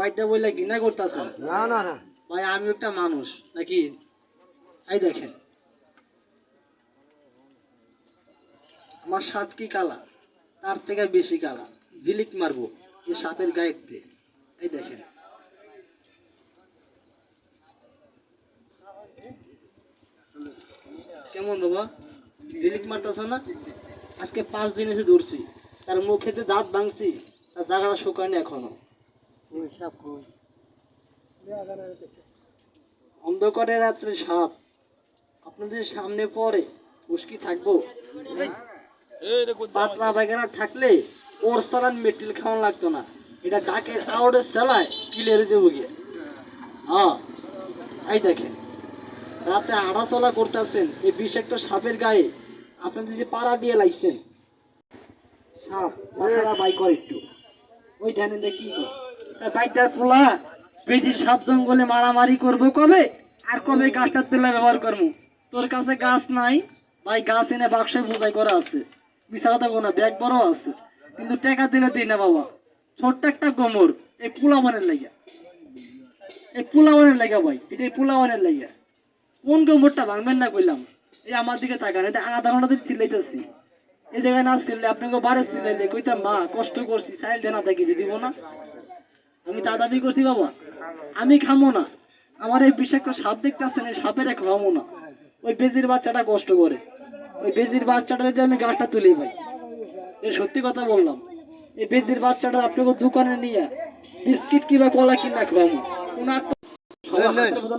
বাইকটা বললে ঘৃণা করতেছেন? না না না। ভাই আমি একটা মানুষ নাকি? এই দেখেন। আমার শার্ট কি কালা? তার থেকে বেশি কালা। জিলিক মারবো যে সাপের গায়ে দিয়ে। এই দেখেন। কেমন বাবা? জিলিক মারতেছ না? আজকে পাঁচ দিন এসে ধরছি। তার মুখেতে দাঁত ভাঙছি তার জায়গাটা শুকায়নি এখনও। সব অন্ধকারে রাত্রে সাপ। আপনাদের সামনে পড়ে মুশকি থাকব। পাতলা পায়খানা থাকলে ওর সারান মেটিল খাওয়ান লাগতো না। এটা ডাকের আউডের সেলায় কিলের যাব গিয়ে হ্যাঁ এই দেখেন, রাতে আড়াচলা করতেছেন এই বিষাক্ত সাপের গায়ে। আপনাদের যে পাড়া দিয়ে লাইছেন। সাপ, মাথাটা বাই কর একটু। ওই ধ্যানে দেখি। বাইটার পোলা বেজি সাপ জঙ্গলে মারামারি করব কবে? আর কবে গাছটার তেলে ব্যবহার করব? তোর কাছে গাছ নাই, ভাই গাছ এনে বাক্সে বোঝাই করা আছে। কথা কোনো ব্যাগ বড় আছে, কিন্তু টাকা দিলে দিই না বাবা। ছোট্ট একটা গোমর, এই পোলাবানের লাগিয়া এই পোলাবানের লাগিয়া ভাই এটা এই পোলাবানের লাগিয়া কোন গোমরটা ভাঙবেন না কইলাম। এই আমার দিকে তাকান এটা আধা ঘণ্টা ধরে চিল্লাইতেছি। এই জায়গায় না চিল্লে, আপনাকে বারে চিল্লাইলে কইতাম, মা, কষ্ট করছি, চাইল দেনা দেখি, যে দিব না। আমি তা দাবি করছি বাবা। আমি খামো না। আমার এই বিষাক্ত সাপ দেখতেছেন এই সাপের খামো না। ওই বেজির বাচ্চাটা কষ্ট করে। ওই বেজির বাচ্চাটা যদি আমি গাছটা তুলি ভাই। এই সত্যি কথা বললাম। এই বেজির বাচ্চাটা আপনাকে দোকানে নিয়ে বিস্কিট কিংবা কলা কিনা খাওয়াবো ওনার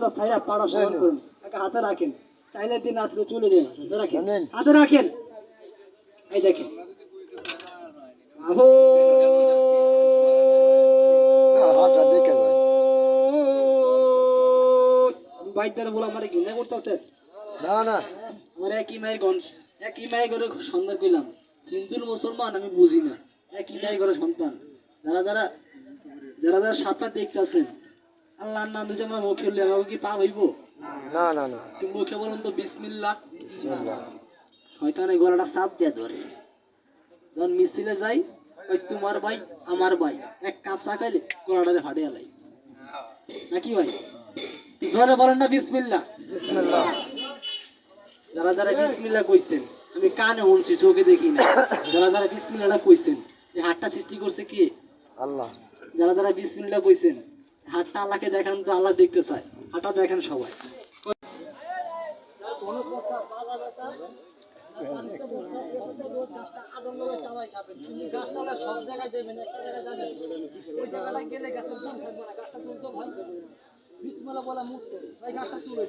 তো ছায়া পাড়া সমান করুন হাতে রাখেন। চাইলে দিন আসলে চলে যান হাতে রাখেন। হাতে রাখেন। এই দেখেন। আহো! বাইকদার বলে আমার ঘৃণা করতেছে। না না। আমার একই মায়ের একই মায়ের ঘরে সন্তান পেলাম। হিন্দুর মুসলমান আমি বুঝি না। একই মায়ের ঘরে সন্তান। যারা যারা যারা যারা সাপটা দেখতেছেন আল্লাহর নাম দিতে আমার মুখে আমাকে কি হইব? না না না। একটু মুখে বলুন তো বিসমিল্লাহ। গলাটা দিয়ে ধরে। যখন মিছিলে যাই ওই তোমার ভাই আমার ভাই এক কাপ চা খাইলে গলাটারে ফাটে নাকি ভাই? জোরে বলেন না বিসমিল্লা বিসমিল্লাহ। যারা যারা বিসমিল্লা কইছেন আমি কানে শুনছি চোখে দেখি না যারা যারা বিসমিল্লাহটা কইছেন এই হাতটা সৃষ্টি করছে কে? আল্লাহ। যারা যারা বিসমিল্লা কইছেন হাতটা আল্লাহকে দেখান তো আল্লাহ দেখতে চায়। হাতটা দেখেন সবাই। সব জায়গায় যাবেন একটা জায়গায় যাবেন। ওই জায়গাটা গেলে গাছের গুণ থাকবে না গাছটা বিসমিল্লাহ বলা মুক্ত ওই গাছটা তুলে